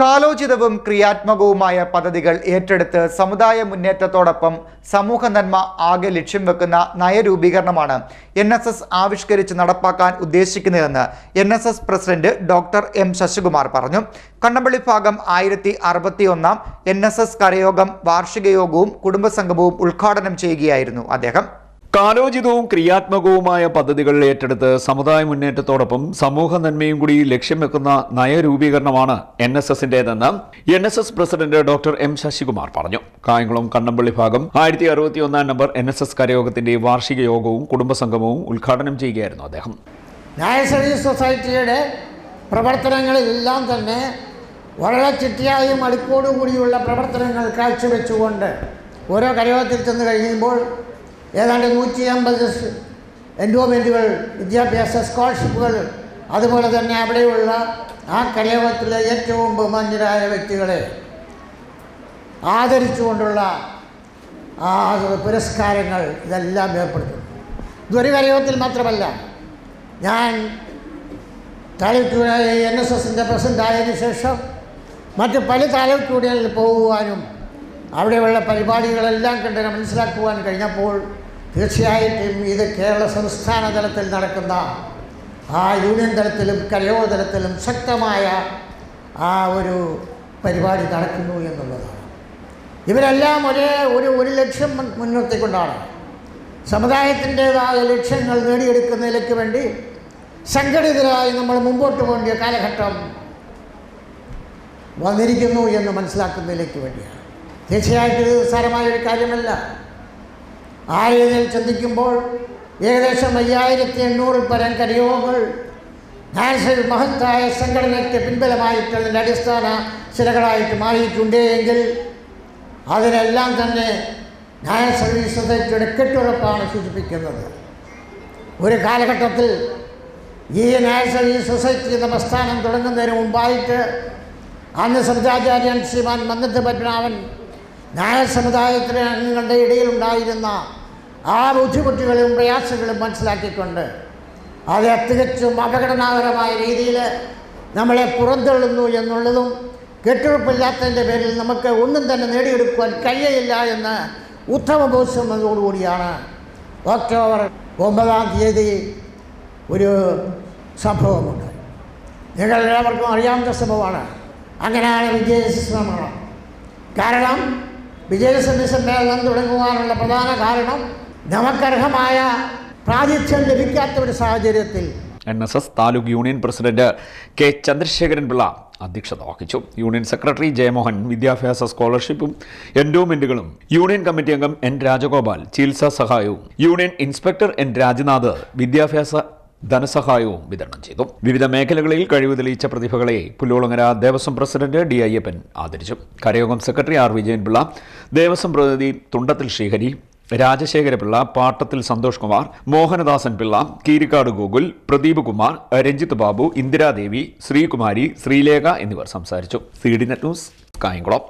കാലോചിതവും ക്രിയാത്മകവുമായ പദ്ധതികൾ ഏറ്റെടുത്ത് സമുദായ മുന്നേറ്റത്തോടൊപ്പം സമൂഹ നന്മ ആകെ ലക്ഷ്യം വെക്കുന്ന നയരൂപീകരണമാണ് എൻ എസ് എസ് ആവിഷ്കരിച്ച് നടപ്പാക്കാൻ ഉദ്ദേശിക്കുന്നതെന്ന് N S S president doctor M Sasikumar പറഞ്ഞു. കണ്ണമ്പള്ളി ഭാഗം ആയിരത്തി അറുപത്തി ഒന്നാം എൻ എസ് എസ് കരയോഗം വാർഷിക യോഗവും കുടുംബസംഗമവും ഉദ്ഘാടനം ചെയ്യുകയായിരുന്നു അദ്ദേഹം. കാലോചിതവും ക്രിയാത്മകവുമായ പദ്ധതികൾ ഏറ്റെടുത്ത് സമുദായ മുന്നേറ്റത്തോടൊപ്പം സമൂഹ നന്മയും കൂടി ലക്ഷ്യം വെക്കുന്ന നയരൂപീകരണമാണ് N S എസിന്റേതെന്ന് N S S president doctor M Sasikumar പറഞ്ഞു. കായംകുളം കണ്ണമ്പള്ളി ഭാഗം ആയിരത്തി അറുപത്തി ഒന്നാം നമ്പർ എൻ എസ് എസ് കരയോഗത്തിന്റെ വാർഷിക യോഗവും കുടുംബസംഗമവും ഉദ്ഘാടനം ചെയ്യുകയായിരുന്നു അദ്ദേഹം. സൊസൈറ്റിയുടെ പ്രവർത്തനങ്ങളിലെല്ലാം തന്നെ വളരെ ചിട്ടയായും അടുക്കോടുകൂടിയുള്ള പ്രവർത്തനങ്ങൾ കാഴ്ചവെച്ചുകൊണ്ട് ഓരോ കരയോഗത്തിൽ ചെന്ന് കഴിയുമ്പോൾ ഏതാണ്ട് നൂറ്റി അമ്പത് എൻഡോമെന്റുകൾ വിദ്യാഭ്യാസ സ്കോളർഷിപ്പുകൾ അതുപോലെ തന്നെ അവിടെയുള്ള ആ കലയോഗത്തിലെ ഏറ്റവും ബഹുമാന്യരായ വ്യക്തികളെ ആദരിച്ചുകൊണ്ടുള്ള ആ പുരസ്കാരങ്ങൾ ഇതെല്ലാം ഏർപ്പെടുത്തുന്നു. ഇതൊരു കലയോഗത്തിൽ മാത്രമല്ല ഞാൻ താലൂക്ക് എൻ എസ് എസിന്റെ പ്രസിഡന്റ് ആയതിനു ശേഷം മറ്റ് പല താലൂക്ക് പോകുവാനും അവിടെയുള്ള പരിപാടികളെല്ലാം കണ്ട് മനസ്സിലാക്കുവാൻ കഴിഞ്ഞപ്പോൾ തീർച്ചയായിട്ടും ഇത് കേരള സംസ്ഥാന തലത്തിൽ നടക്കുന്ന ആ യൂണിയൻ തലത്തിലും കരയോ തലത്തിലും ശക്തമായ ആ ഒരു പരിപാടി നടക്കുന്നു എന്നുള്ളതാണ്. ഇവരെല്ലാം ഒരേ ഒരു ഒരു ലക്ഷ്യം മുൻ- മുൻനിർത്തിക്കൊണ്ടാണ്. സമുദായത്തിന്റേതായ ലക്ഷ്യങ്ങൾ നേടിയെടുക്കുന്നതിലേക്ക് വേണ്ടി സംഘടിതരായി നമ്മൾ മുമ്പോട്ട് പോകേണ്ട കാലഘട്ടം വന്നിരിക്കുന്നു എന്ന് മനസ്സിലാക്കുന്നതിലേക്ക് വേണ്ടിയാണ്. തീർച്ചയായിട്ടും ഇത് നിസ്സാരമായ ഒരു കാര്യമല്ല. ആ ചിന്തിക്കുമ്പോൾ ഏകദേശം അയ്യായിരത്തി എണ്ണൂറിൽ പരം കരിയോഗങ്ങൾ നാഷണൽ മഹത്തായ സംഘടനയ്ക്ക് പിൻബലമായിട്ട് അതിന്റെ അടിസ്ഥാന ശിലകളായിട്ട് മാറിയിട്ടുണ്ട് എങ്കിൽ അതിനെല്ലാം തന്നെ ന്യായ സർവീസ് സൊസൈറ്റിയുടെ കെട്ടുറപ്പാണ് സൂചിപ്പിക്കുന്നത്. ഒരു കാലഘട്ടത്തിൽ ഈ ന്യായ സർവീസ് സൊസൈറ്റി എന്ന പ്രസ്ഥാനം തുടങ്ങുന്നതിന് മുമ്പായിട്ട് അന്ന് ശ്രദ്ധാചാര്യൻ ശ്രീമാൻ മന്നത്ത് പത്മനാഭൻ ന്യായ സമുദായത്തിലെ അംഗങ്ങളുടെ ഇടയിലുണ്ടായിരുന്ന ആ ബുദ്ധിമുട്ടുകളും പ്രയാസങ്ങളും മനസ്സിലാക്കിക്കൊണ്ട് അത് തികച്ചും അപകടനാകരമായ രീതിയിൽ നമ്മളെ പുറന്തള്ളുന്നു എന്നുള്ളതും കെട്ടുറപ്പില്ലാത്തതിന്റെ പേരിൽ നമുക്ക് ഒന്നും തന്നെ നേടിയെടുക്കുവാൻ കഴിയയില്ല എന്ന് ഉത്തമ ബോധ്യം എന്നതോടുകൂടിയാണ് ഒക്ടോബർ ഒമ്പതാം തീയതി ഒരു സംഭവമുണ്ട് നിങ്ങൾ എല്ലാവർക്കും അറിയാവുന്ന സംഭവമാണ്. അങ്ങനെയാണ് വിജയശ്രമണം കാരണം വിജയസന്നി സമ്മേളനം തുടങ്ങുവാനുള്ള പ്രധാന കാരണം നമുക്കർഹമായ പ്രാതിഥ്യം ലഭിക്കാത്ത ഒരു സാഹചര്യത്തിൽ. N S S taluk union president K Chandrasekharan Pillai അധ്യക്ഷത വഹിച്ചു. യൂണിയൻ സെക്രട്ടറി ജയമോഹൻ വിദ്യാഭ്യാസ സ്കോളർഷിപ്പും എൻഡോമെന്റുകളും. യൂണിയൻ കമ്മിറ്റി അംഗം എൻ രാജഗോപാൽ ചികിത്സാ സഹായവും. യൂണിയൻ ഇൻസ്പെക്ടർ എൻ രാജ്നാഥ് വിദ്യാഭ്യാസ ധനസഹായവും വിതരണം ചെയ്തു. വിവിധ മേഖലകളിൽ കഴിവ് തെളിയിച്ച പ്രതിഭകളെ പുല്ലോളങ്ങര ദേവസ്വം പ്രസിഡന്റ് ഡി അയ്യപ്പൻ ആദരിച്ചു. കരയോഗം സെക്രട്ടറി ആർ വിജയൻപിള്ള ദേവസ്വം പ്രതിനിധി തുണ്ടത്തിൽ ശ്രീഹരി രാജശേഖരപിള്ള പാട്ടത്തിൽ സന്തോഷ് കുമാർ മോഹനദാസൻ പിള്ള കീരിക്കാട് ഗോകുൽ പ്രദീപ് കുമാർ രഞ്ജിത്ത് ബാബു ഇന്ദിരാദേവി ശ്രീകുമാരി ശ്രീലേഖ എന്നിവർ സംസാരിച്ചു. C D net news Kayamkulam.